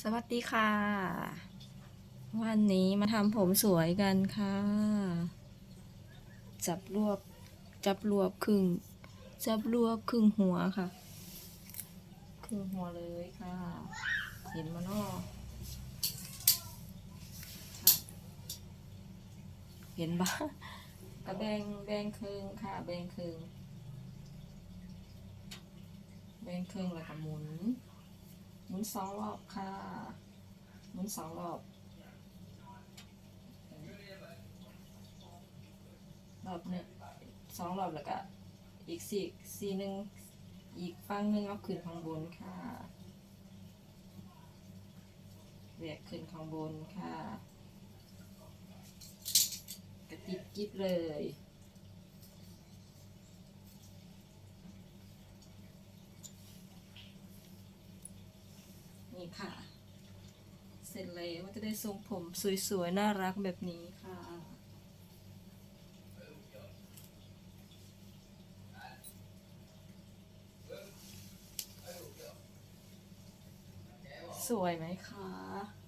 สวัสดีค่ะ วันนี้มาทำผมสวยกันค่ะ จับรวบ จับรวบครึ่ง จับรวบครึ่งหัวค่ะ ครึ่งหัวเลยค่ะ เห็นมานอะค่ะเห็นบ้ากระแบงแบงครึ่งค่ะ แบงครึ่งแบงครึ่งแล้วก็หมุน สองรอบค่ะหมุนสองรอบรอบหนึ่งสองรอบแล้วก็อีกสี่สี่หนึ่งอีกฝั่งหนึ่งเอาขึ้นข้างบนค่ะแหวกขึ้นข้างบนค่ะกระติบกิ๊บเลย นี้ค่ะ เสร็จแล้วมันจะได้ทรงผมสวยๆ น่ารักแบบนี้ค่ะ สวยไหมคะ